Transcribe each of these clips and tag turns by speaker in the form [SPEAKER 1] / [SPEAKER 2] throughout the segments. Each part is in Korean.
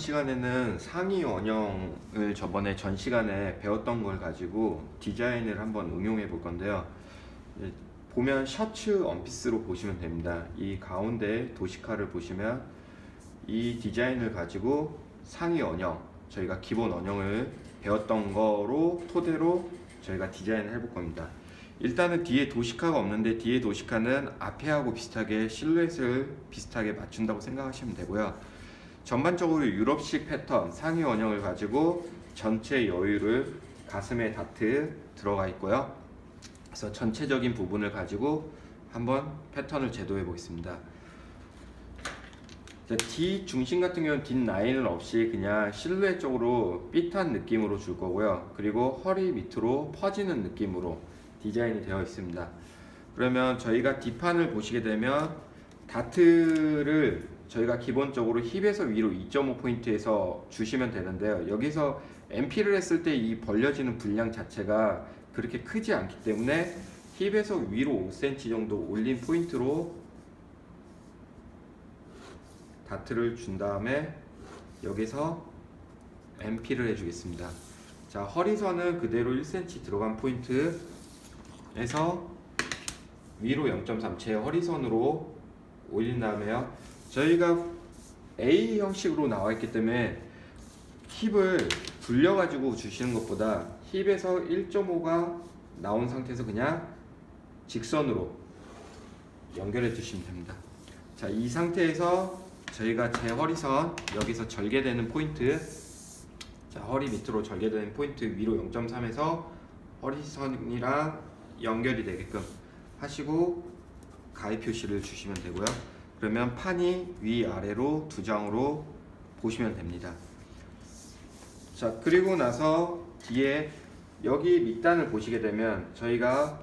[SPEAKER 1] 시간에는 상의 원형을 저번에 전 시간에 배웠던 걸 가지고 디자인을 한번 응용해 볼 건데요. 이제 보면 셔츠 원피스로 보시면 됩니다. 이 가운데 도시카를 보시면 이 디자인을 가지고 상의 원형, 저희가 기본 원형을 배웠던 거로 토대로 저희가 디자인을 해볼 겁니다. 일단은 뒤에 도시카가 없는데 뒤에 도시카는 앞에하고 비슷하게 실루엣을 비슷하게 맞춘다고 생각하시면 되고요. 전반적으로 유럽식 패턴 상의 원형을 가지고 전체 여유를 가슴에 다트 들어가 있고요. 그래서 전체적인 부분을 가지고 한번 패턴을 제도해 보겠습니다. 자, 뒤 중심 같은 경우는 뒷 라인은 없이 그냥 실루엣 쪽으로 삐탄 느낌으로 줄 거고요. 그리고 허리 밑으로 퍼지는 느낌으로 디자인이 되어 있습니다. 그러면 저희가 뒷판을 보시게 되면 다트를 저희가 기본적으로 힙에서 위로 2.5포인트에서 주시면 되는데요. 여기서 MP를 했을 때 이 벌려지는 분량 자체가 그렇게 크지 않기 때문에 힙에서 위로 5cm 정도 올린 포인트로 다트를 준 다음에 여기서 MP를 해주겠습니다. 자 허리선은 그대로 1cm 들어간 포인트에서 위로 0.3채 허리선으로 올린 다음에요. 저희가 A 형식으로 나와 있기 때문에 힙을 굴려가지고 주시는 것보다 힙에서 1.5가 나온 상태에서 그냥 직선으로 연결해 주시면 됩니다. 자, 이 상태에서 저희가 제 허리선 여기서 절개되는 포인트 자, 허리 밑으로 절개되는 포인트 위로 0.3에서 허리선이랑 연결이 되게끔 하시고 가위 표시를 주시면 되고요. 그러면 판이 위아래로 두 장으로 보시면 됩니다. 자, 그리고 나서 뒤에 여기 밑단을 보시게 되면 저희가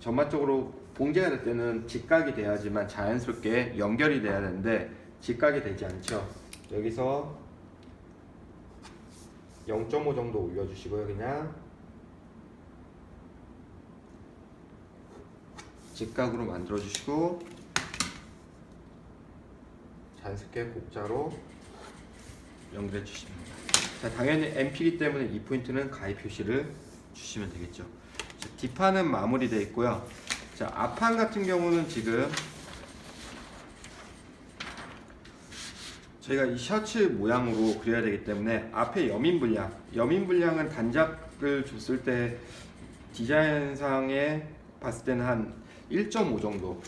[SPEAKER 1] 전반적으로 봉제가 될 때는 직각이 돼야지만 자연스럽게 연결이 돼야 되는데 직각이 되지 않죠. 여기서 0.5 정도 올려주시고요. 그냥 직각으로 만들어 주시고 자연스럽게 곡자로 연결해 주시면 됩니다. 자, 당연히 MP이기 때문에 이 포인트는 가위 표시를 주시면 되겠죠. 자, 뒷판은 마무리되어 있고요. 자, 앞판 같은 경우는 지금 저희가 이 셔츠 모양으로 그려야 되기 때문에 앞에 여민 분량, 여민 분량은 단작을 줬을 때 디자인상에 봤을 때는 한 1.5 정도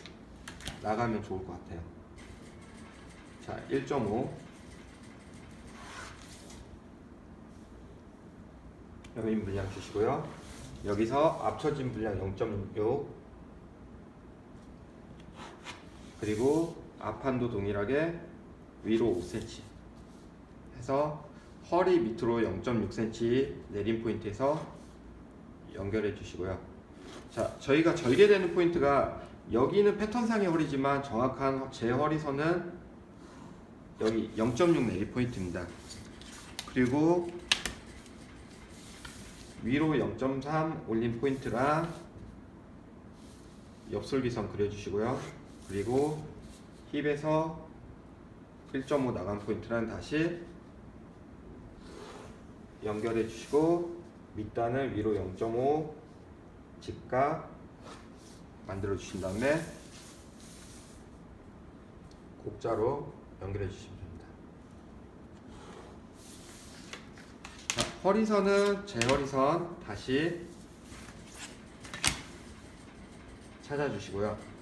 [SPEAKER 1] 나가면 좋을 것 같아요. 자, 1.5 여민 분량 주시고요. 여기서 앞처진 분량 0.6 그리고 앞판도 동일하게 위로 5cm 해서 허리 밑으로 0.6cm 내린 포인트에서 연결해 주시고요. 자, 저희가 절개되는 포인트가 여기는 패턴상의 허리지만 정확한 제 허리선은 여기 0.6 내리 포인트입니다. 그리고 위로 0.3 올린 포인트랑 옆솔비선 그려주시고요. 그리고 힙에서 1.5 나간 포인트랑 다시 연결해 주시고 밑단을 위로 0.5 직각 만들어 주신 다음에 곡자로 연결해 주시면 됩니다. 자, 허리선은 제 허리선 다시 찾아주시고요.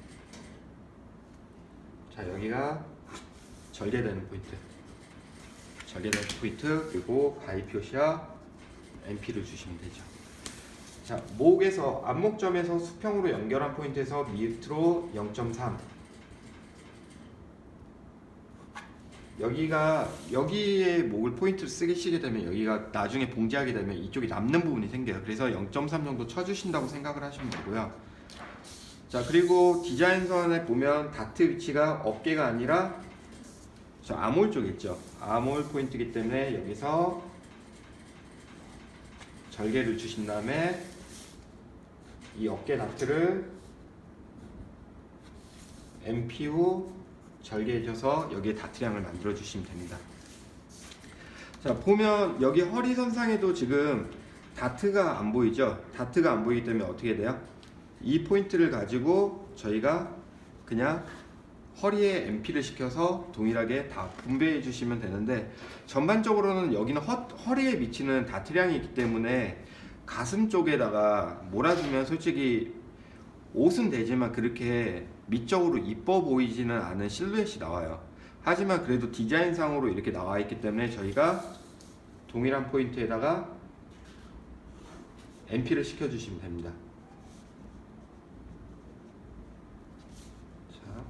[SPEAKER 1] 자 여기가 절개되는 포인트 절개되는 포인트 그리고 가위 표시와 MP를 주시면 되죠 자 목에서 안목점에서 수평으로 연결한 포인트에서 밑으로 0.3 여기가 여기에 목을 포인트를 쓰시게 되면 여기가 나중에 봉제하게 되면 이쪽이 남는 부분이 생겨요 그래서 0.3 정도 쳐주신다고 생각을 하시면 되고요 자 그리고 디자인선에 보면 다트 위치가 어깨가 아니라 저 아몰 쪽 있죠. 아몰 포인트이기 때문에 여기서 절개를 주신 다음에 이 어깨 다트를 MP 후 절개해줘서 여기에 다트량을 만들어 주시면 됩니다. 자 보면 여기 허리선상에도 지금 다트가 안 보이죠? 다트가 안 보이기 때문에 어떻게 돼요? 이 포인트를 가지고 저희가 그냥 허리에 MP를 시켜서 동일하게 다 분배해 주시면 되는데 전반적으로는 여기는 허, 허리에 미치는 다트량이 있기 때문에 가슴 쪽에다가 몰아주면 솔직히 옷은 되지만 그렇게 미적으로 이뻐 보이지는 않은 실루엣이 나와요. 하지만 그래도 디자인상으로 이렇게 나와 있기 때문에 저희가 동일한 포인트에다가 MP를 시켜주시면 됩니다. 자,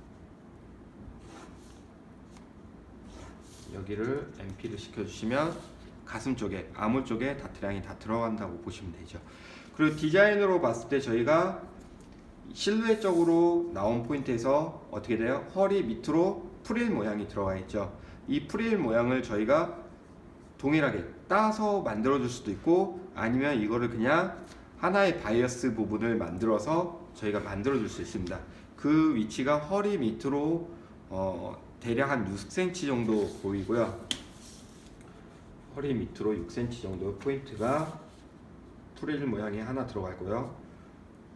[SPEAKER 1] 여기를 MP를 시켜주시면 가슴 쪽에 아물 쪽에 다트량이 다 들어간다고 보시면 되죠. 그리고 디자인으로 봤을 때 저희가 실루엣적으로 나온 포인트에서 어떻게 돼요? 허리 밑으로 프릴 모양이 들어가 있죠. 이 프릴 모양을 저희가 동일하게 따서 만들어 줄 수도 있고 아니면 이거를 그냥 하나의 바이어스 부분을 만들어서 저희가 만들어 줄 수 있습니다. 그 위치가 허리 밑으로 어, 대략 한 6cm 정도 보이고요. 허리 밑으로 6cm 정도 포인트가 프릴 모양이 하나 들어가 있고요.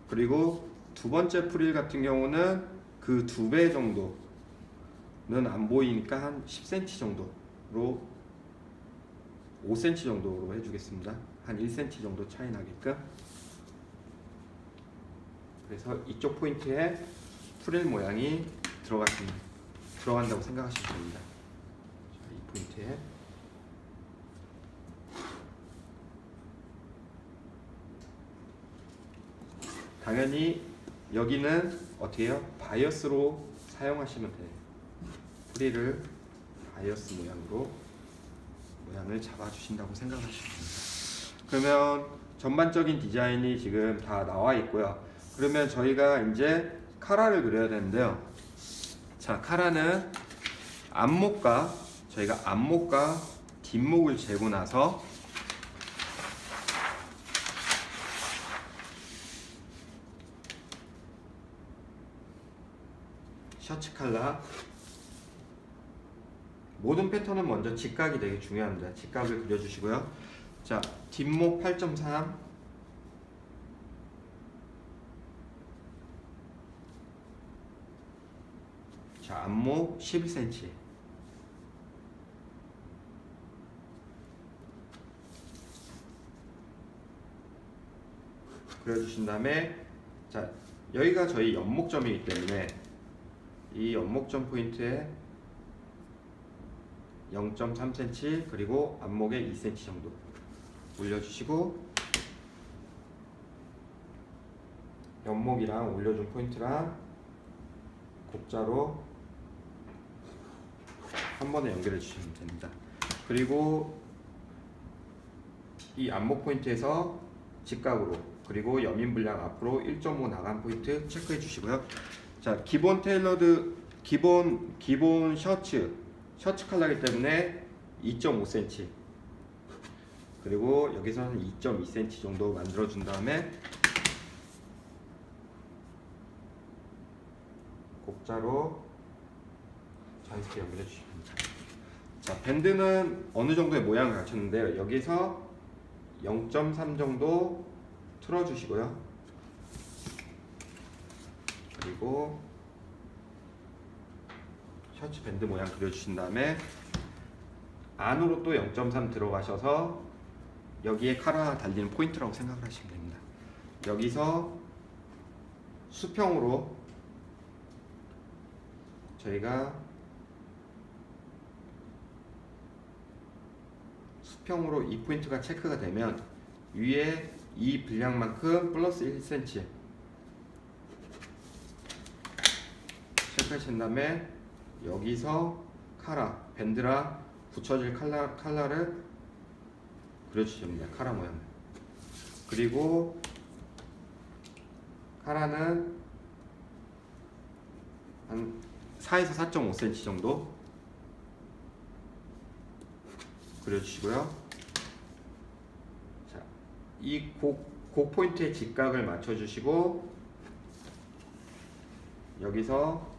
[SPEAKER 1] 그리고 두 번째 프릴 같은 경우는 그 두 배 정도는 안 보이니까 한 10cm 정도로 5cm 정도로 해주겠습니다. 한 1cm 정도 차이 나게끔. 그래서 이쪽 포인트에 프릴 모양이 들어가시면 들어간다고 생각하시면 됩니다. 자, 이 포인트에 당연히 여기는 어떻게 해요? 바이어스로 사용하시면 돼요. 프릴을 바이어스 모양으로 모양을 잡아주신다고 생각하시면 됩니다. 그러면 전반적인 디자인이 지금 다 나와 있고요. 그러면 저희가 이제 카라를 그려야 되는데요. 자, 카라는 앞목과 저희가 앞목과 뒷목을 재고 나서 셔츠 칼라 모든 패턴은 먼저 직각이 되게 중요합니다. 직각을 그려주시고요. 자, 뒷목 8.3 자, 앞목 12cm 그려주신 다음에 자, 여기가 저희 연목점이기 때문에 이 연목점 포인트에 0.3cm 그리고 앞목에 2cm 정도 올려주시고 연목이랑 올려준 포인트랑 곡자로 한 번에 연결해 주시면 됩니다. 그리고 이 앞목 포인트에서 직각으로 그리고 여민 분량 앞으로 1.5 나간 포인트 체크해 주시고요. 자 기본 테일러드 기본 기본 셔츠 셔츠 컬러이기 때문에 2.5cm 그리고 여기서는 2.2cm 정도 만들어 준 다음에 곡자로 자연스럽게 연결해 주시면 됩니다. 자 밴드는 어느 정도의 모양을 갖췄는데요. 여기서 0.3 정도 틀어 주시고요. 그리고 셔츠 밴드 모양 그려주신 다음에 안으로 또 0.3 들어가셔서 여기에 카라 달리는 포인트라고 생각을 하시면 됩니다. 여기서 수평으로 저희가 수평으로 이 포인트가 체크가 되면 위에 이 분량만큼 플러스 1cm 체크하신 다음에 여기서 카라 밴드라 붙여질 칼라, 칼라를 그려주시면 됩니다. 카라 모양. 그리고 카라는 한 4에서 4.5cm 정도 그려주시고요. 자, 이곡 곡 포인트의 직각을 맞춰주시고 여기서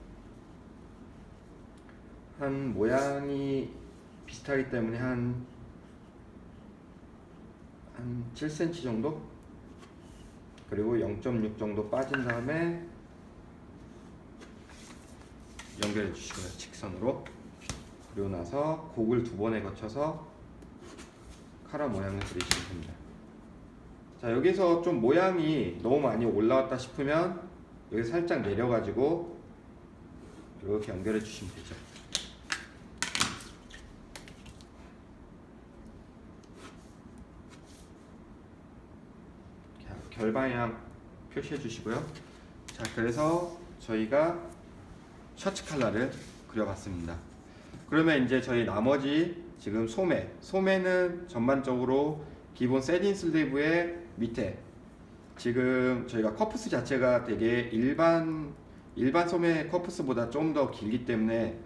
[SPEAKER 1] 한 모양이 비슷하기 때문에 한 한 7cm 정도? 그리고 0.6 정도 빠진 다음에 연결해 주시고요 직선으로. 그리고 나서 곡을 두 번에 거쳐서 카라 모양을 그리시면 됩니다. 자 여기서 좀 모양이 너무 많이 올라왔다 싶으면 여기 살짝 내려가지고 이렇게 연결해 주시면 되죠 자, 결방향 표시해 주시고요. 자, 그래서 저희가 셔츠 컬러를 그려봤습니다. 그러면 이제 저희 나머지 지금 소매, 소매는 전반적으로 기본 세딘 슬리브의 밑에 지금 저희가 커프스 자체가 되게 일반 일반 소매 커프스보다 좀 더 길기 때문에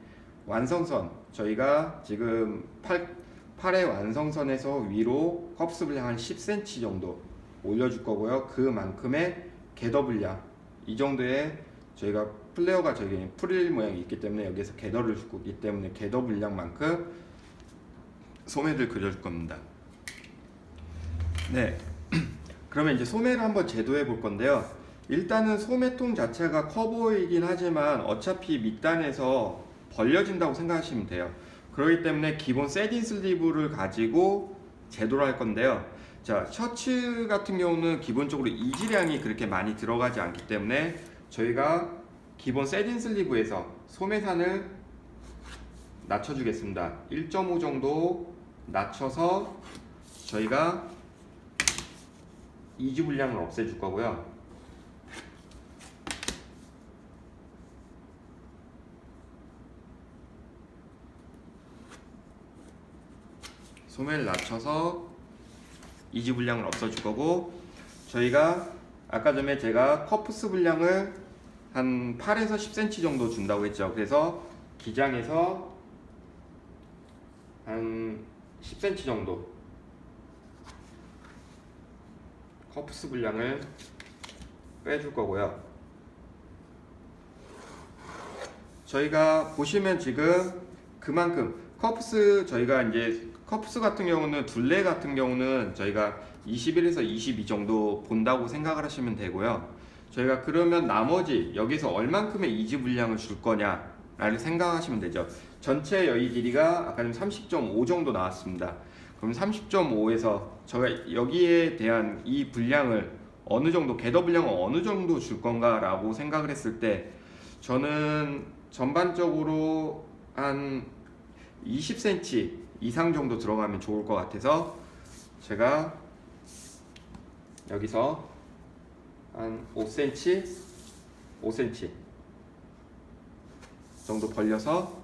[SPEAKER 1] 완성선 저희가 지금 팔 팔의 완성선에서 위로 커프스 분량 한 10cm 정도 올려줄 거고요. 그만큼의 궤도 분량 이 정도의 저희가 플레어가 저기 프릴 모양이 있기 때문에 여기서 궤도를 줄 거기 때문에 궤도 분량만큼 소매를 그려줄 겁니다. 네. 그러면 이제 소매를 한번 제도해 볼 건데요. 일단은 소매통 자체가 커 보이긴 하지만 어차피 밑단에서 벌려진다고 생각하시면 돼요. 그렇기 때문에 기본 세딘 슬리브를 가지고 제도를 할 건데요. 자, 셔츠 같은 경우는 기본적으로 이지량이 그렇게 많이 들어가지 않기 때문에 저희가 기본 세딘 슬리브에서 소매산을 낮춰주겠습니다. 1.5 정도 낮춰서 저희가 이지 분량을 없애줄 거고요. 소매를 낮춰서 이지 분량을 없애줄 거고 저희가 아까 전에 제가 커프스 분량을 한 8에서 10cm 정도 준다고 했죠. 그래서 기장에서 한 10cm 정도 커프스 분량을 빼줄 거고요. 저희가 보시면 지금 그만큼 커프스 저희가 이제 커프스 같은 경우는 둘레 같은 경우는 저희가 21에서 22 정도 본다고 생각을 하시면 되고요. 저희가 그러면 나머지 여기서 얼만큼의 이지 분량을 줄 거냐라를 생각하시면 되죠. 전체 여의 길이가 아까 30.5 정도 나왔습니다. 그럼 30.5에서 저가 여기에 대한 이 분량을 어느 정도 궤도 분량을 어느 정도 줄 건가라고 생각을 했을 때 저는 전반적으로 한 20cm 이상 정도 들어가면 좋을 것 같아서 제가 여기서 한 5cm 5cm 정도 벌려서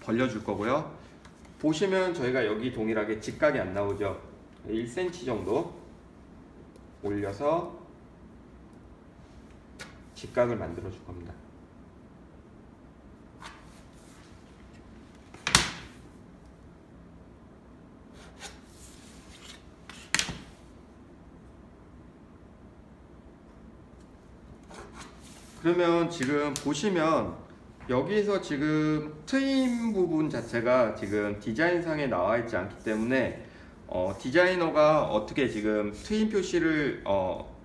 [SPEAKER 1] 벌려줄 거고요. 보시면 저희가 여기 동일하게 직각이 안 나오죠. 1cm 정도 올려서 직각을 만들어 줄 겁니다. 그러면 지금 보시면 여기서 지금 트임 부분 자체가 지금 디자인상에 나와 있지 않기 때문에 어, 디자이너가 어떻게 지금 트임 표시를 어,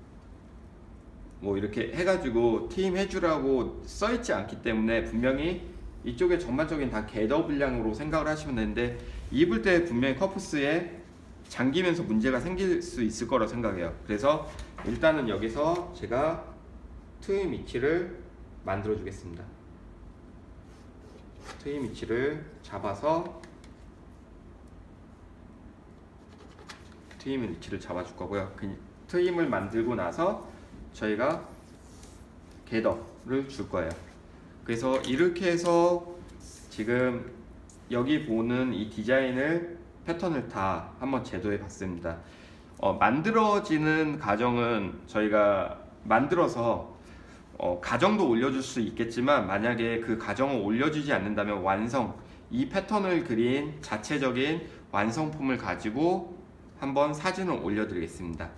[SPEAKER 1] 뭐 이렇게 해가지고 트임 해주라고 써 있지 않기 때문에 분명히 이쪽에 전반적인 다 궤도 분량으로 생각을 하시면 되는데 입을 때 분명히 커프스에 잠기면서 문제가 생길 수 있을 거라 생각해요. 그래서 일단은 여기서 제가 트임 위치를 만들어 주겠습니다. 트임 위치를 잡아서 트임 위치를 잡아 줄 거고요. 그 트임을 만들고 나서 저희가 궤도를 줄 거예요. 그래서 이렇게 해서 지금 여기 보는 이 디자인을 패턴을 다 한번 제도해 봤습니다. 어, 만들어지는 과정은 저희가 만들어서 어, 가정도 올려줄 수 있겠지만 만약에 그 가정을 올려주지 않는다면 완성 이 패턴을 그린 자체적인 완성품을 가지고 한번 사진을 올려드리겠습니다.